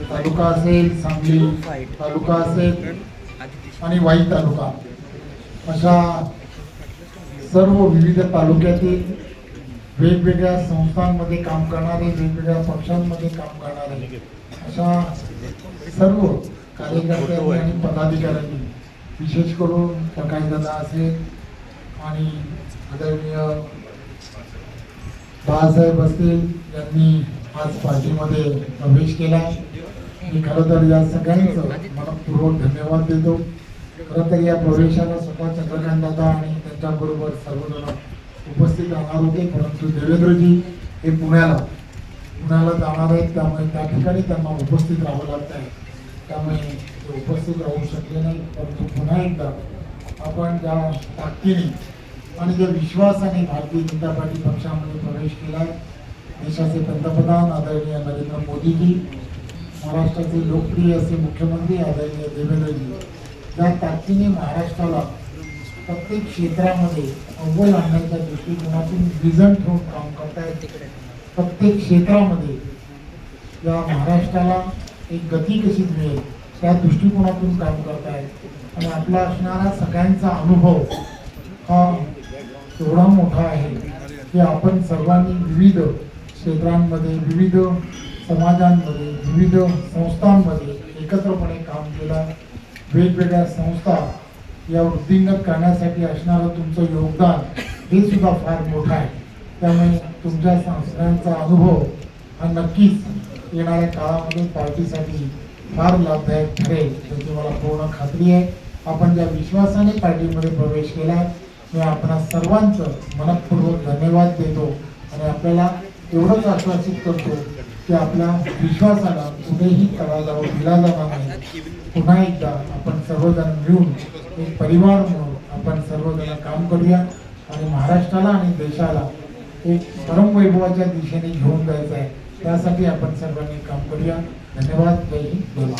तालुका असेल सांगली तालुका असेल आणि वाई तालुका. अशा सर्व विविध तालुक्यातील वेगवेगळ्या संस्थांमध्ये काम करणारे वेगवेगळ्या पक्षांमध्ये काम करणारे अशा सर्व कार्यकर्त्यांनी आणि पदाधिकाऱ्यांनी विशेष करून प्रकाश दादा असेल आणि आदरणीय बाळासाहेब असतील यांनी आज पार्टीमध्ये प्रवेश केला मी खरं तर या सगळ्यांचं मनपूर्वक धन्यवाद देतो. खरं तर या प्रवेशाला स्वतः चंद्रकांत दादा आणि त्यांच्याबरोबर सर्वजण उपस्थित राहणार होते. परंतु देवेंद्रजी हे पुण्याला पुण्याला जाणार आहेत. त्यामुळे त्या ठिकाणी त्यांना उपस्थित राहावं लागत आहे त्यामुळे ते उपस्थित राहू शकले नाही. परंतु पुन्हा एकदा आपण ज्या ताकदीने आणि ज्या विश्वासाने भारतीय जनता पार्टी पक्षामध्ये प्रवेश केला आहे देशाचे पंतप्रधान आदरणीय नरेंद्र मोदीजी महाराष्ट्राचे लोकप्रिय असे मुख्यमंत्री आदरणीय देवेंद्रजी ज्या ताकदीने महाराष्ट्राला प्रत्येक क्षेत्रामध्ये अव्वल आणण्याच्या दृष्टिकोनातून विजन ठेवून काम करतायत प्रत्येक क्षेत्रामध्ये या महाराष्ट्राला एक गती कशी मिळेल त्या दृष्टिकोनातून काम करतायत. आणि आपला असणारा सगळ्यांचा अनुभव हा एवढा मोठा आहे की आपण सर्वांनी विविध क्षेत्रांमध्ये विविध समाजांमध्ये विविध संस्थांमध्ये एकत्रपणे काम केलं. वेगवेगळ्या संस्था या वृद्धिंगत करण्यासाठी असणारं तुमचं योगदान हे सुद्धा फार मोठं आहे. त्यामुळे तुमच्या संस्थांचा अनुभव हा नक्कीच येणाऱ्या काळामध्ये पार्टीसाठी फार लाभदायक ठरेल याची मला पूर्ण खात्री आहे. आपण ज्या विश्वासाने पार्टीमध्ये प्रवेश केला मी आपणा सर्वांचं मनपूर्वक धन्यवाद देतो आणि आपल्याला एवढंच आश्वासित करतो की आपल्या विश्वासाला कुठेही तळाला दिला जाणार नाही. पुन्हा एकदा आपण सर्वजण मिळून एक परिवार म्हणून आपण सर्वजण काम करूया आणि महाराष्ट्राला आणि देशाला एक परमवैभवाच्या दिशेने घेऊन जायचं आहे. त्यासाठी आपण सर्वांनी काम करूया. धन्यवाद. जय हिंद.